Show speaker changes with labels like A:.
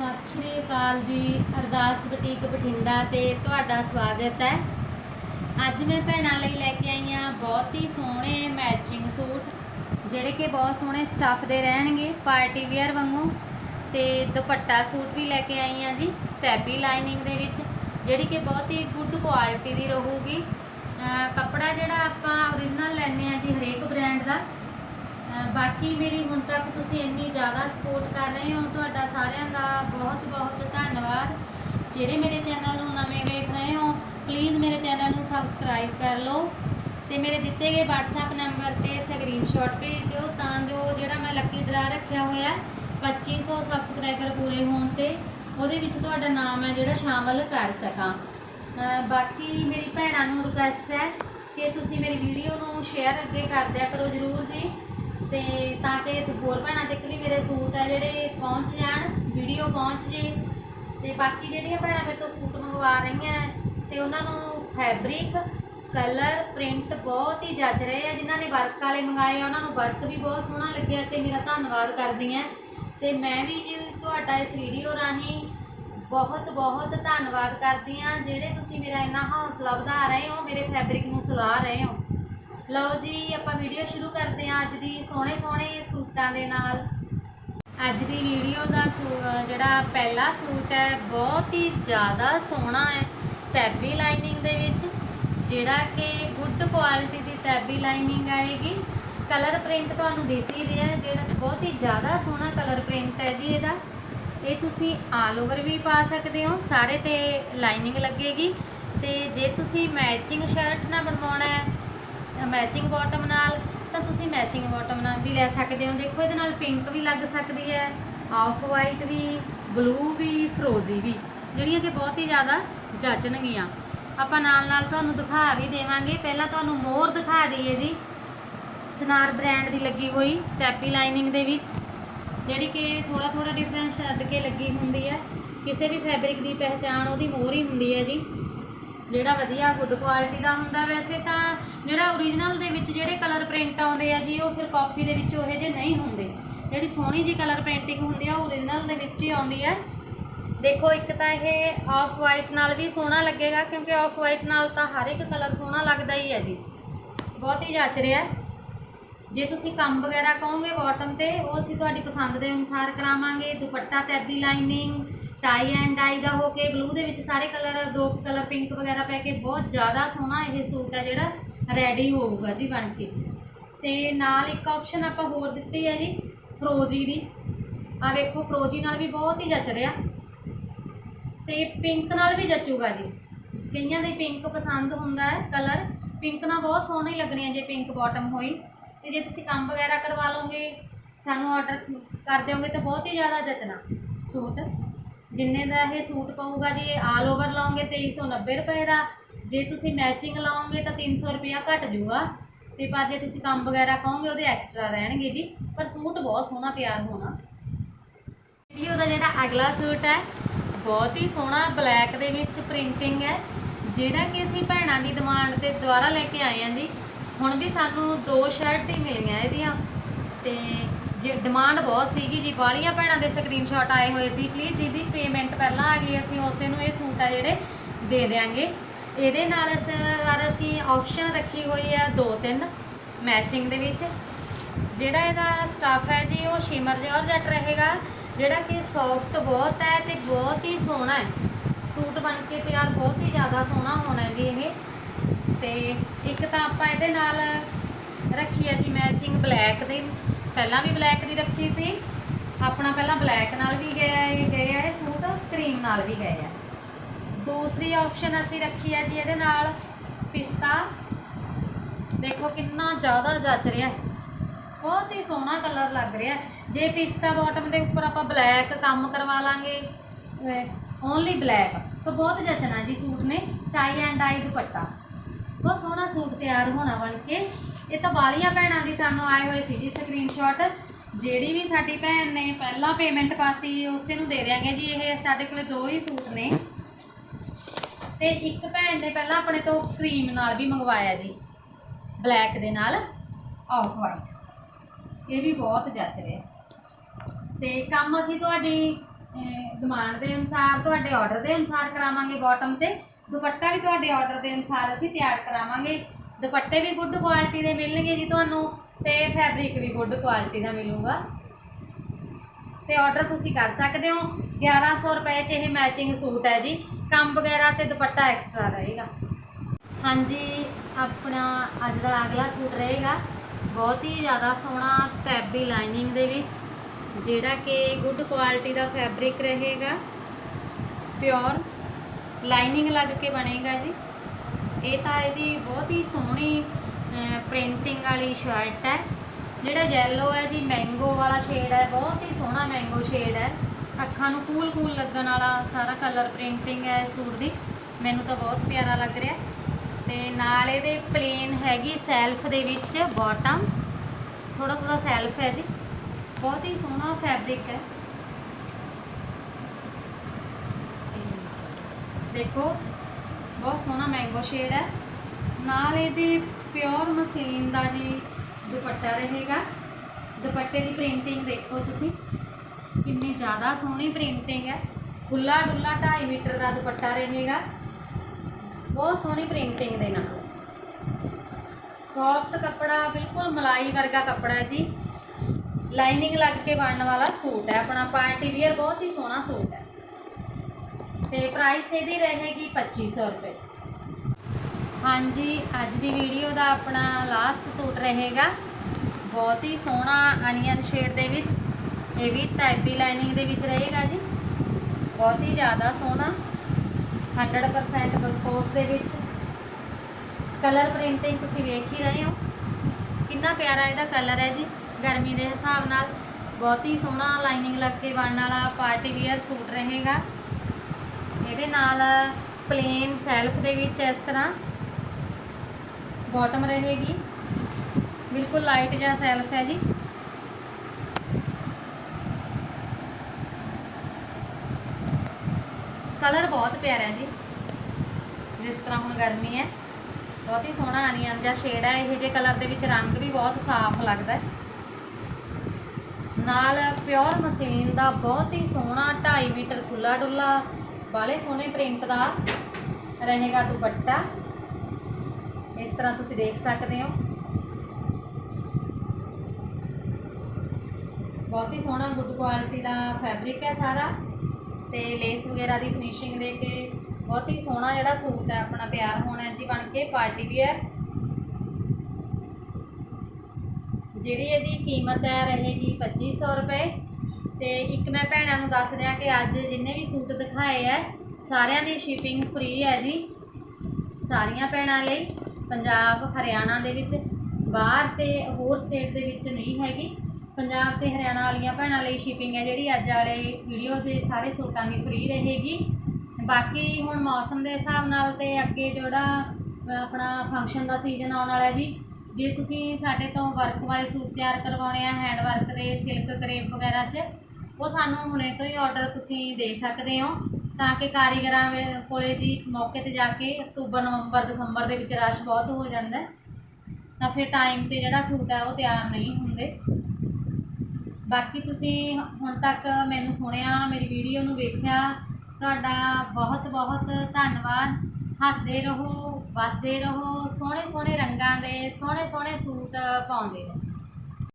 A: ਸਤਿ ਸ਼੍ਰੀ ਅਕਾਲ ਜੀ, ਅਰਦਾਸ ਬੁਟੀਕ ਬਠਿੰਡਾ ਤੇ ਤੁਹਾਡਾ ਸਵਾਗਤ ਹੈ। ਅੱਜ ਮੈਂ ਭੈਣਾਂ ਲਈ ਲੈ ਕੇ ਆਈ ਹਾਂ ਬਹੁਤ ਹੀ ਸੋਹਣੇ ਮੈਚਿੰਗ ਸੂਟ, ਜਿਹੜੇ ਕਿ ਬਹੁਤ ਸੋਹਣੇ ਸਟੱਫ ਦੇ ਰਹਿਣਗੇ ਪਾਰਟੀ ਵੇਅਰ ਵਾਂਗੂ ਤੇ ਦੁਪੱਟਾ ਸੂਟ ਵੀ ਲੈ ਕੇ ਆਈ ਹਾਂ ਜੀ ਟੈਬੀ ਲਾਈਨਿੰਗ ਦੇ ਵਿੱਚ, ਜਿਹੜੀ ਕਿ ਬਹੁਤ ਹੀ ਗੁੱਡ ਕੁਆਲਿਟੀ ਦੀ ਰਹੂਗੀ। ਕੱਪੜਾ ਜਿਹੜਾ ਆਪਾਂ origignal ਲੈਂਦੇ ਆ ਜੀ ਹਰੇਕ ਬ੍ਰਾਂਡ ਦਾ ਬਾਕੀ ਮੇਰੀ ਹੁਣ ਤੱਕ ਤੁਸੀਂ ਇੰਨੀ ਜ਼ਿਆਦਾ ਸਪੋਰਟ ਕਰ ਰਹੇ ਹੋ, ਤੁਹਾਡਾ ਸਾਰਿਆਂ ਦਾ ਬਹੁਤ ਬਹੁਤ ਧੰਨਵਾਦ। ਜਿਹੜੇ ਮੇਰੇ ਚੈਨਲ ਨੂੰ ਨਵੇਂ ਵੇਖ ਰਹੇ ਹੋ ਪਲੀਜ਼ ਮੇਰੇ ਚੈਨਲ ਨੂੰ ਸਬਸਕ੍ਰਾਈਬ ਕਰ ਲਓ ਤੇ ਮੇਰੇ ਦਿੱਤੇ ਗਏ WhatsApp ਨੰਬਰ ਤੇ ਸਕਰੀਨਸ਼ਾਟ ਭੇਜ ਦਿਓ ਤਾਂ ਜੋ ਜਿਹੜਾ ਮੈਂ ਲੱਕੀ ਡਰਾ ਰੱਖਿਆ ਹੋਇਆ 2500 ਸਬਸਕ੍ਰਾਈਬਰ ਪੂਰੇ ਹੋਣ ਤੇ ਉਹਦੇ ਵਿੱਚ ਤੁਹਾਡਾ ਨਾਮ ਹੈ ਜਿਹੜਾ ਸ਼ਾਮਲ ਕਰ ਸਕਾਂ। ਬਾਕੀ ਮੇਰੀ ਭੈਣਾਂ ਨੂੰ ਰਿਕੁਐਸਟ ਹੈ ਕਿ ਤੁਸੀਂ ਮੇਰੀ ਵੀਡੀਓ ਨੂੰ ਸ਼ੇਅਰ ਅੱਗੇ ਕਰ ਦਿਆ ਕਰੋ ਜਰੂਰ ਜੀ। ਤੇ ਤਾਂ ਕਿ ਹੋਰ ਭੈਣਾਂ ਤੱਕ ਵੀ ਮੇਰੇ ਸੂਟ ਆ ਜਿਹੜੇ ਪਹੁੰਚ ਜਾਣ ਵੀਡੀਓ ਪਹੁੰਚ ਜੇ। ਤੇ ਬਾਕੀ ਜਿਹੜੀਆਂ ਭੈਣਾਂ ਮੇਰੇ ਤੋਂ ਸੂਟ ਮੰਗਵਾ ਰਹੀਆਂ ਹੈ, ਤੇ ਉਹਨਾਂ ਨੂੰ ਫੈਬਰਿਕ ਕਲਰ ਪ੍ਰਿੰਟ ਬਹੁਤ ਹੀ ਜੱਜ ਰਹੇ ਆ। ਜਿਨ੍ਹਾਂ ਨੇ ਵਰਕ ਵਾਲੇ ਮੰਗਾਏ ਆ ਉਹਨਾਂ ਨੂੰ ਵਰਕ ਵੀ ਬਹੁਤ ਸੋਹਣਾ ਲੱਗਿਆ ਤੇ ਮੇਰਾ ਧੰਨਵਾਦ ਕਰਦੀ ਹਾਂ ਤੇ ਮੈਂ ਵੀ ਜੀ ਤੁਹਾਡਾ ਇਸ ਵੀਡੀਓ ਰਾਹੀਂ ਬਹੁਤ ਬਹੁਤ ਧੰਨਵਾਦ ਕਰਦੀ ਹਾਂ ਜਿਹੜੇ ਤੁਸੀਂ ਮੇਰਾ ਇੰਨਾ ਹੌਸਲਾ ਵਧਾ ਰਹੇ ਹੋ ਮੇਰੇ ਫੈਬਰਿਕ ਨੂੰ ਸਲਾਹ ਰਹੇ ਹੋ ਲਓ ਜੀ ਆਪਾਂ ਵੀਡੀਓ ਸ਼ੁਰੂ ਕਰਦੇ ਹਾਂ ਅੱਜ ਦੀ ਸੋਹਣੇ ਸੋਹਣੇ ਸੂਟਾਂ ਦੇ ਨਾਲ। ਅੱਜ ਦੀ ਵੀਡੀਓ ਦਾ ਸੂ- ਜਿਹੜਾ ਪਹਿਲਾ ਸੂਟ ਹੈ ਬਹੁਤ ਹੀ ਜ਼ਿਆਦਾ ਸੋਹਣਾ ਹੈ ਤੈਬੀ ਲਾਈਨਿੰਗ ਦੇ ਵਿੱਚ ਜਿਹੜਾ ਕਿ ਗੁੱਡ ਕੁਆਲਿਟੀ ਦੀ ਤੈਬੀ ਲਾਈਨਿੰਗ ਆਏਗੀ। ਕਲਰ ਪ੍ਰਿੰਟ ਤੁਹਾਨੂੰ ਦਿਸ ਹੀ ਰਿਹਾ ਹੈ, ਜਿਹੜਾ ਬਹੁਤ ਹੀ ਜ਼ਿਆਦਾ ਸੋਹਣਾ ਕਲਰ ਪ੍ਰਿੰਟ ਹੈ ਜੀ ਇਹਦਾ। ਇਹ ਤੁਸੀਂ ਆਲ ਓਵਰ ਵੀ ਪਾ ਸਕਦੇ ਹੋ ਸਾਰੇ ਤੇ ਲਾਈਨਿੰਗ ਲੱਗੇਗੀ। ਤੇ ਜੇ ਤੁਸੀਂ ਮੈਚਿੰਗ ਸ਼ਰਟ ਨਾਲ ਬਣਵਾਉਣਾ ਹੈ ਮੈਚਿੰਗ ਬਾਟਮ ਨਾਲ, ਤਾਂ ਤੁਸੀਂ ਮੈਚਿੰਗ ਬਾਟਮ ਨਾਲ ਵੀ ਲੈ ਸਕਦੇ ਹੋ। ਦੇਖੋ, ਇਹਦੇ ਨਾਲ ਪਿੰਕ ਵੀ ਲੱਗ ਸਕਦੀ ਹੈ ਆਫ ਵਾਈਟ ਵੀ ਬਲੂ ਵੀ ਫਰੋਜ਼ੀ ਵੀ। ਜਿਹੜੀਆਂ ਕਿ ਬਹੁਤ ਹੀ ਜ਼ਿਆਦਾ ਜਚਣਗੀਆਂ। ਆਪਾਂ ਨਾਲ ਨਾਲ ਤੁਹਾਨੂੰ ਦਿਖਾ ਵੀ ਦੇਵਾਂਗੇ। ਪਹਿਲਾਂ ਤੁਹਾਨੂੰ ਮੋਰ ਦਿਖਾ ਦਈਏ ਜੀ। ਚਨਾਰ ਬ੍ਰਾਂਡ ਦੀ ਲੱਗੀ ਹੋਈ ਟੈਪੀ ਲਾਈਨਿੰਗ ਦੇ ਵਿੱਚ। ਜਿਹੜੀ ਕਿ ਥੋੜਾ ਥੋੜਾ ਡਿਫਰੈਂਸ ਛੱਡ ਕੇ ਲੱਗੀ ਹੁੰਦੀ ਹੈ। ਕਿਸੇ ਵੀ ਫੈਬਰਿਕ ਦੀ ਪਹਿਚਾਣ ਉਹਦੀ ਮੋਰ ਹੀ ਹੁੰਦੀ ਹੈ ਜੀ। ਜਿਹੜਾ ਵਧੀਆ ਗੁੱਡ ਕੁਆਲਿਟੀ ਦਾ ਹੁੰਦਾ, ਵੈਸੇ ਤਾਂ ਜਿਹੜਾ ਓਰੀਜਨਲ ਦੇ ਵਿੱਚ ਜਿਹੜੇ ਕਲਰ ਪ੍ਰਿੰਟ ਆਉਂਦੇ ਆ ਜੀ, ਉਹ ਫਿਰ ਕਾਪੀ ਦੇ ਵਿੱਚ ਉਹੇ ਜਿਹੇ ਨਹੀਂ ਹੁੰਦੇ। ਜਿਹੜੀ ਸੋਹਣੀ ਜੀ ਕਲਰ ਪ੍ਰਿੰਟਿੰਗ ਹੁੰਦੀ ਆ, ਉਹ ਓਰੀਜਨਲ ਦੇ ਵਿੱਚ ਹੀ ਆਉਂਦੀ ਹੈ ਦੇਖੋ, ਇੱਕ ਤਾਂ ਇਹ ਆਫ ਵਾਈਟ ਨਾਲ ਵੀ ਸੋਹਣਾ ਲੱਗੇਗਾ, ਕਿਉਂਕਿ ਆਫ ਵਾਈਟ ਨਾਲ ਤਾਂ ਹਰ ਇੱਕ ਕਲਰ ਸੋਹਣਾ ਲੱਗਦਾ ਹੀ ਹੈ ਜੀ। ਬਹੁਤ ਹੀ ਜੱਚ ਰਿਹਾ। ਜੇ ਤੁਸੀਂ ਕੰਮ ਵਗੈਰਾ ਕਹੋਗੇ ਬਾਟਮ ਤੇ, ਉਹ ਅਸੀਂ ਤੁਹਾਡੀ ਪਸੰਦ ਦੇ ਅਨੁਸਾਰ ਕਰਾਵਾਂਗੇ। Dupatta tabby lining tie and dye ਦਾ ਹੋ ਕੇ ਬਲੂ ਦੇ ਵਿੱਚ ਸਾਰੇ ਕਲਰ ਦੋ ਕਲਰ ਪਿੰਕ ਵਗੈਰਾ ਪੈ ਕੇ, ਬਹੁਤ ਜ਼ਿਆਦਾ ਸੋਹਣਾ ਇਹ ਸੂਟ ਹੈ ਜਿਹੜਾ। ਰੈਡੀ ਹੋਊਗਾ ਜੀ ਬਣ ਕੇ। ਤੇ ਨਾਲ ਇੱਕ ਆਪਸ਼ਨ ਆਪਾਂ ਹੋਰ ਦਿੱਤੀ ਹੈ ਜੀ ਫਰੋਜ਼ੀ ਦੀ। ਆ ਵੇਖੋ ਫਰੋਜ਼ੀ ਨਾਲ ਵੀ ਬਹੁਤ ਹੀ ਜੱਚ ਰਿਹਾ। ਤੇ ਪਿੰਕ ਨਾਲ ਵੀ ਜੱਚੂਗਾ ਜੀ। ਕਈਆਂ ਦੇ ਪਿੰਕ ਪਸੰਦ ਹੁੰਦਾ ਹੈ ਕਲਰ ਪਿੰਕ ਨਾਲ ਬਹੁਤ ਸੋਹਣੀ ਲੱਗਣੀ ਹੈ ਜੇ ਪਿੰਕ ਬਾਟਮ ਹੋਈ। ਤੇ ਜੇ ਤੁਸੀਂ ਕੰਮ ਵਗੈਰਾ ਕਰਵਾ ਲਓਗੇ, ਸਾਨੂੰ ਆਰਡਰ ਕਰ ਦਿਓਗੇ ਤਾਂ ਬਹੁਤ ਹੀ ਜ਼ਿਆਦਾ ਜਚਣਾ ਸੂਟ। ਜਿੰਨੇ ਦਾ ਇਹ ਸੂਟ ਪਊਗਾ ਜੀ ਆਲ ਓਵਰ ਲਾਓਗੇ 2390 ਰੁਪਏ ਦਾ। ਜੇ ਤੁਸੀਂ ਮੈਚਿੰਗ ਲਾਓਗੇ ਤਾਂ 300 ਰੁਪਇਆ ਘਟ ਜਾਊਗਾ ਤੇ ਪਰ ਜੇ ਤੁਸੀਂ ਕੰਮ ਵਗੈਰਾ ਕਹੋਗੇ ਉਹਦੇ ਐਕਸਟਰਾ ਰਹਿਣਗੇ ਜੀ। ਪਰ ਸੂਟ ਬਹੁਤ ਸੋਹਣਾ ਤਿਆਰ ਹੋਣਾ। ਵੀਡੀਓ ਦਾ ਜਿਹੜਾ ਅਗਲਾ ਸੂਟ ਹੈ, ਬਹੁਤ ਹੀ ਸੋਹਣਾ ਬਲੈਕ ਦੇ ਵਿੱਚ ਪ੍ਰਿੰਟਿੰਗ ਹੈ। ਜਿਹੜਾ ਕਿ ਅਸੀਂ ਭੈਣਾਂ ਦੀ ਡਿਮਾਂਡ ਤੇ ਦੁਬਾਰਾ ਲੈ ਕੇ ਆਏ ਹਾਂ ਜੀ। ਹੁਣ ਵੀ ਸਾਨੂੰ ਦੋ ਸ਼ਰਟ ਹੀ ਮਿਲੀਆਂ ਇਹਦੀਆਂ। ਤੇ ਜੇ ਡਿਮਾਂਡ ਬਹੁਤ ਸੀਗੀ ਜੀ ਬਾਲੀਆਂ ਭੈਣਾਂ ਦੇ ਸਕਰੀਨਸ਼ਾਟ ਆਏ ਹੋਏ ਸੀ। ਪਲੀਜ਼ ਜਿਹਦੀ ਪੇਮੈਂਟ ਪਹਿਲਾਂ ਆ ਗਈ, ਅਸੀਂ ਉਸੇ ਨੂੰ ਇਹ ਸੂਟ ਆ ਜਿਹੜੇ ਦੇ ਦੇਾਂਗੇ ਇਹਦੇ ਨਾਲ ਇਸ ਵਾਰ ਅਸੀਂ ਆਪਸ਼ਨ ਰੱਖੀ ਹੋਈ ਆ ਦੋ ਤਿੰਨ ਮੈਚਿੰਗ ਦੇ ਵਿੱਚ। ਜਿਹੜਾ ਇਹਦਾ ਸਟੱਫ ਹੈ ਜੀ, ਉਹ ਸ਼ਿਮਰ ਜਾਰਜਟ ਰਹੇਗਾ, ਜਿਹੜਾ ਕਿ ਸੌਫਟ ਬਹੁਤ ਹੈ ਤੇ ਬਹੁਤ ਹੀ ਸੋਹਣਾ ਹੈ। ਸੂਟ ਬਣ ਕੇ ਤਿਆਰ ਬਹੁਤ ਹੀ ਜ਼ਿਆਦਾ ਸੋਹਣਾ ਹੋਣਾ ਜੀ ਇਹ। ਤੇ ਇੱਕ ਤਾਂ ਆਪਾਂ ਇਹਦੇ ਨਾਲ ਰੱਖੀ ਹੈ ਜੀ ਮੈਚਿੰਗ ਬਲੈਕ ਦੀ। ਪਹਿਲਾਂ ਵੀ ਬਲੈਕ ਦੀ ਰੱਖੀ ਸੀ। ਆਪਣਾ ਪਹਿਲਾਂ ਬਲੈਕ ਨਾਲ ਵੀ ਗਿਆ ਇਹ ਗਏ ਆ ਇਹ ਸੂਟ ਕਰੀਮ ਨਾਲ ਵੀ ਗਏ ਆ। ਦੂਸਰੀ ਆਪਸ਼ਨ ਅਸੀਂ ਰੱਖੀ ਹੈ ਜੀ ਇਹਦੇ ਨਾਲ ਪਿਸਤਾ। ਦੇਖੋ ਕਿੰਨਾ ਜ਼ਿਆਦਾ ਜੱਚ ਰਿਹਾ ਹੈ। ਬਹੁਤ ਹੀ ਸੋਹਣਾ ਕਲਰ ਲੱਗ ਰਿਹਾ ਜੇ ਪਿਸਤਾ ਬਾਟਮ ਦੇ ਉੱਪਰ ਆਪਾਂ ਬਲੈਕ ਕੰਮ ਕਰਵਾ ਲਾਂਗੇ ਓਨਲੀ ਬਲੈਕ ਤਾਂ ਬਹੁਤ ਜਚਣਾ ਜੀ ਸੂਟ ਨੇ। ਟਾਈ ਐਂਡ ਆਈ ਦੁਪੱਟਾ। ਬਹੁਤ ਸੋਹਣਾ ਸੂਟ ਤਿਆਰ ਹੋਣਾ ਬਣ ਕੇ। ਇਹ ਤਾਂ ਬਾਲੀਆਂ ਭੈਣਾਂ ਦੀ ਸਾਨੂੰ ਆਏ ਹੋਏ ਸੀ ਜੀ ਸਕਰੀਨਸ਼ਾਟ ਜਿਹੜੀ ਵੀ ਸਾਡੀ ਭੈਣ ਨੇ ਪਹਿਲਾਂ ਪੇਮੈਂਟ ਪਾਤੀ ਉਸੇ ਨੂੰ ਦੇ ਦਿਆਂਗੇ ਜੀ। ਇਹ ਸਾਡੇ ਕੋਲੇ ਦੋ ਹੀ ਸੂਟ ਨੇ। ਤੇ ਇੱਕ ਭੈਣ ਨੇ ਪਹਿਲਾਂ ਆਪਣੇ ਤੋਂ ਕਰੀਮ ਨਾਲ ਵੀ ਮੰਗਵਾਇਆ ਜੀ ਬਲੈਕ ਦੇ ਨਾਲ ਆਫ ਵਾਈਟ ਇਹ ਵੀ ਬਹੁਤ ਜੱਚ ਰਿਹਾ। ਤੇ ਕੰਮ ਅਸੀਂ ਤੁਹਾਡੀ ਡਿਮਾਂਡ ਦੇ ਅਨੁਸਾਰ, ਤੁਹਾਡੇ ਆਰਡਰ ਦੇ ਅਨੁਸਾਰ ਕਰਾਵਾਂਗੇ ਬਾਟਮ ਤੇ। ਦੁਪੱਟਾ ਵੀ ਤੁਹਾਡੇ ਆਰਡਰ ਦੇ ਅਨੁਸਾਰ ਅਸੀਂ ਤਿਆਰ ਕਰਾਵਾਂਗੇ। ਦੁਪੱਟੇ ਵੀ ਗੁੱਡ ਕੁਆਲਿਟੀ ਦੇ ਮਿਲਣਗੇ ਜੀ ਤੁਹਾਨੂੰ ਤੇ ਫੈਬਰਿਕ ਵੀ ਗੁੱਡ ਕੁਆਲਿਟੀ ਦਾ ਮਿਲੂਗਾ। ਤੇ ਆਰਡਰ ਤੁਸੀਂ ਕਰ ਸਕਦੇ ਹੋ। 1100 ਰੁਪਏ 'ਚ ਇਹ ਮੈਚਿੰਗ ਸੂਟ ਹੈ ਜੀ। ਕੰਮ ਵਗੈਰਾ ਤੇ ਦੁਪੱਟਾ ਐਕਸਟਰਾ ਰਹੇਗਾ। ਹਾਂਜੀ, ਆਪਣਾ ਅੱਜ ਦਾ ਅਗਲਾ ਸੂਟ ਰਹੇਗਾ। ਬਹੁਤ ਹੀ ਜ਼ਿਆਦਾ ਸੋਹਣਾ ਟੈਬੀ ਲਾਈਨਿੰਗ ਦੇ ਵਿੱਚ, ਜਿਹੜਾ ਕਿ ਗੁੱਡ ਕੁਆਲਿਟੀ ਦਾ ਫੈਬਰਿਕ ਰਹੇਗਾ। ਪਿਓਰ ਲਾਈਨਿੰਗ ਲੱਗ ਕੇ ਬਣੇਗਾ ਜੀ। ਇਹ ਤਾਂ ਇਹਦੀ ਬਹੁਤ ਹੀ ਸੋਹਣੀ ਪ੍ਰਿੰਟਿੰਗ ਵਾਲੀ ਸ਼ਰਟ ਹੈ। ਜਿਹੜਾ ਯੈਲੋ ਹੈ ਜੀ ਮੈਂਗੋ ਵਾਲਾ ਸ਼ੇਡ ਹੈ, ਬਹੁਤ ਹੀ ਸੋਹਣਾ ਮੈਂਗੋ ਸ਼ੇਡ ਹੈ। ਅੱਖਾਂ ਨੂੰ ਕੂਲ ਕੂਲ ਲੱਗਣ ਵਾਲਾ ਸਾਰਾ ਕਲਰ ਪ੍ਰਿੰਟਿੰਗ ਹੈ ਸੂਟ ਦੀ। ਮੈਨੂੰ ਤਾਂ ਬਹੁਤ ਪਿਆਰਾ ਲੱਗ ਰਿਹਾ ਤੇ ਨਾਲ ਇਹਦੇ ਪਲੇਨ ਹੈਗੀ ਸੈਲਫ ਦੇ ਵਿੱਚ ਬਾਟਮ ਥੋੜਾ ਥੋੜਾ ਸੈਲਫ ਹੈ ਜੀ। ਬਹੁਤ ਹੀ ਸੋਹਣਾ ਫੈਬਰਿਕ ਹੈ। ਦੇਖੋ, ਬਹੁਤ ਸੋਹਣਾ ਮੈਂਗੋ ਸ਼ੇਡ ਹੈ। ਨਾਲ ਇਹਦੇ ਪਿਓਰ ਮਸਲੀਨ ਦਾ ਜੀ ਦੁਪੱਟਾ ਰਹੇਗਾ। ਦੁਪੱਟੇ ਦੀ ਪ੍ਰਿੰਟਿੰਗ ਦੇਖੋ ਤੁਸੀਂ। ਕਿੰਨੀ ਜ਼ਿਆਦਾ ਸੋਹਣੀ ਪ੍ਰਿੰਟਿੰਗ ਹੈ। ਖੁੱਲਾ ਡੁੱਲਾ 2.5 ਮੀਟਰ ਦਾ ਦੁਪੱਟਾ ਰਹੇਗਾ। ਬਹੁਤ ਸੋਹਣੀ ਪ੍ਰਿੰਟਿੰਗ ਦੇ ਨਾਲ। ਸੌਫਟ ਕੱਪੜਾ, ਬਿਲਕੁਲ ਮਲਾਈ ਵਰਗਾ ਕੱਪੜਾ ਹੈ ਜੀ। ਲਾਈਨਿੰਗ ਲੱਗ ਕੇ ਬਣਨ ਵਾਲਾ ਸੂਟ ਹੈ। ਆਪਣਾ ਪਾਰਟੀ ਵੀਅਰ ਬਹੁਤ ਹੀ ਸੋਹਣਾ ਸੂਟ ਹੈ। ਤੇ ਪ੍ਰਾਈਸ ਇਹਦੀ ਰਹੇਗੀ 2500 ਰੁਪਏ। ਹਾਂਜੀ, ਅੱਜ ਦੀ ਵੀਡੀਓ ਦਾ ਆਪਣਾ ਲਾਸਟ ਸੂਟ ਰਹੇਗਾ। ਬਹੁਤ ਹੀ ਸੋਹਣਾ ਅਨੀਅਨ ਸ਼ੇਡ ਦੇ ਵਿੱਚ। ਇਹ ਵੀ ਟੈਬੀ ਲਾਈਨਿੰਗ ਦੇ ਵਿੱਚ ਰਹੇਗਾ ਜੀ। ਬਹੁਤ ਹੀ ਜ਼ਿਆਦਾ ਸੋਹਣਾ। 100% ਬਸਪੋਸ ਦੇ ਵਿੱਚ। ਕਲਰ ਪ੍ਰਿੰਟਿੰਗ ਤੁਸੀਂ ਵੇਖ ਹੀ ਰਹੇ ਹੋ। ਕਿੰਨਾ ਪਿਆਰਾ ਇਹਦਾ ਕਲਰ ਹੈ ਜੀ, ਗਰਮੀ ਦੇ ਹਿਸਾਬ ਨਾਲ। ਬਹੁਤ ਹੀ ਸੋਹਣਾ ਲਾਈਨਿੰਗ ਲੱਗ ਕੇ ਬਣਨ ਵਾਲਾ ਪਾਰਟੀ ਵੀਅਰ ਸੂਟ ਰਹੇਗਾ। ਇਹਦੇ ਨਾਲ ਪਲੇਨ ਸੈਲਫ ਦੇ ਵਿੱਚ ਇਸ ਤਰ੍ਹਾਂ ਬਾਟਮ ਰਹੇਗੀ। ਬਿਲਕੁਲ ਲਾਈਟ ਜਿਹਾ ਸੈਲਫ ਹੈ ਜੀ। ਕਲਰ ਬਹੁਤ ਪਿਆਰਾ ਜੀ। ਜਿਸ ਤਰ੍ਹਾਂ ਹੁਣ ਗਰਮੀ ਹੈ। ਬਹੁਤ ਹੀ ਸੋਹਣਾ ਅਨੀਅਨ ਜਾਂ ਸ਼ੇਡ ਹੈ। ਇਹ ਜੇ ਕਲਰ ਦੇ ਵਿੱਚ ਰੰਗ ਵੀ ਬਹੁਤ ਸਾਫ਼ ਲੱਗਦਾ ਹੈ। ਨਾਲ ਪਿਓਰ ਮਸ਼ੀਨ ਦਾ ਬਹੁਤ ਹੀ ਸੋਹਣਾ 2.5 ਮੀਟਰ ਖੁੱਲਾ ਡੁੱਲਾ ਬਾਲੇ ਸੋਹਣੇ ਪ੍ਰਿੰਟ ਦਾ ਰਹੇਗਾ ਦੁਪੱਟਾ। ਇਸ ਤਰ੍ਹਾਂ ਤੁਸੀਂ ਦੇਖ ਸਕਦੇ ਹੋ। ਬਹੁਤ ਹੀ ਸੋਹਣਾ ਗੁੱਡ ਕੁਆਲਿਟੀ ਦਾ ਫੈਬਰਿਕ ਹੈ ਸਾਰਾ। ਤੇ ਲੇਸ ਵਗੈਰਾ ਦੀ ਫਿਨਿਸ਼ਿੰਗ ਦੇ ਕੇ ਬਹੁਤ ਹੀ ਸੋਹਣਾ ਜਿਹੜਾ ਸੂਟ ਹੈ, ਆਪਣਾ ਤਿਆਰ ਹੋਣਾ ਜੀ ਬਣ ਕੇ ਪਾਰਟੀ ਵੀਅਰ ਜਿਹੜੀ ਇਹਦੀ ਕੀਮਤ ਹੈ, ਰਹੇਗੀ 2500 ਰੁਪਏ। ਤੇ ਇੱਕ ਮੈਂ ਭੈਣਾਂ ਨੂੰ ਦੱਸ ਦਿਆਂ ਕਿ ਅੱਜ ਜਿੰਨੇ ਵੀ ਸੂਟ ਦਿਖਾਏ ਹੈ, ਸਾਰਿਆਂ ਦੀ ਸ਼ਿਪਿੰਗ ਫ੍ਰੀ ਹੈ ਜੀ, ਸਾਰੀਆਂ ਭੈਣਾਂ ਲਈ। ਪੰਜਾਬ, ਹਰਿਆਣਾ ਦੇ ਵਿੱਚ ਬਾਹਰ ਤੇ ਹੋਰ ਸਟੇਟ ਦੇ ਵਿੱਚ ਨਹੀਂ ਹੈਗੀ। ਪੰਜਾਬ ਤੇ ਹਰਿਆਣਾ ਵਾਲੀਆਂ ਭੈਣਾਂ ਲਈ ਸ਼ਿਪਿੰਗ ਹੈ ਜਿਹੜੀ ਅੱਜ ਵਾਲੇ ਵੀਡੀਓ ਦੇ ਸਾਰੇ ਸੂਟਾਂ ਦੀ ਫ੍ਰੀ ਰਹੇਗੀ। ਬਾਕੀ ਹੁਣ ਮੌਸਮ ਦੇ ਹਿਸਾਬ ਨਾਲ ਤੇ ਅੱਗੇ ਜਿਹੜਾ ਆਪਣਾ ਫੰਕਸ਼ਨ ਦਾ ਸੀਜ਼ਨ ਆਉਣ ਵਾਲਾ ਜੀ, ਜੇ ਤੁਸੀਂ ਸਾਡੇ ਤੋਂ ਵਰਕ ਵਾਲੇ ਸੂਟ ਤਿਆਰ ਕਰਵਾਉਣੇ ਆ ਹੈਂਡ ਵਰਕ ਦੇ ਸਿਲਕ ਕਰੇਪ ਵਗੈਰਾ 'ਚ, ਉਹ ਸਾਨੂੰ ਹੁਣੇ ਤੋਂ ਹੀ ਆਰਡਰ ਤੁਸੀਂ ਦੇ ਸਕਦੇ ਹੋ। ਤਾਂ ਕਿ ਕਾਰੀਗਰਾਂ ਵੇ- ਕੋਲੇ ਜੀ ਮੌਕੇ ਤੇ ਜਾ ਕੇ ਅਕਤੂਬਰ, ਨਵੰਬਰ, ਦਸੰਬਰ ਦੇ ਵਿੱਚ ਰਸ਼ ਬਹੁਤ ਹੋ ਜਾਂਦਾ ਤਾਂ ਫਿਰ ਟਾਈਮ ਤੇ ਜਿਹੜਾ ਸੂਟ ਹੈ ਉਹ ਤਿਆਰ ਨਹੀਂ ਹੁੰਦੇ। ਬਾਕੀ ਤੁਸੀਂ ਹੁਣ ਤੱਕ ਮੈਨੂੰ ਸੁਣਿਆ, ਮੇਰੀ ਵੀਡੀਓ ਨੂੰ ਵੇਖਿਆ, ਤੁਹਾਡਾ ਬਹੁਤ ਬਹੁਤ ਧੰਨਵਾਦ। ਹੱਸਦੇ ਰਹੋ, ਵਸਦੇ ਰਹੋ ਸੋਹਣੇ ਸੋਹਣੇ ਰੰਗਾਂ ਦੇ ਸੋਹਣੇ ਸੋਹਣੇ ਸੂਟ ਪਾਉਂਦੇ ਰਹੋ।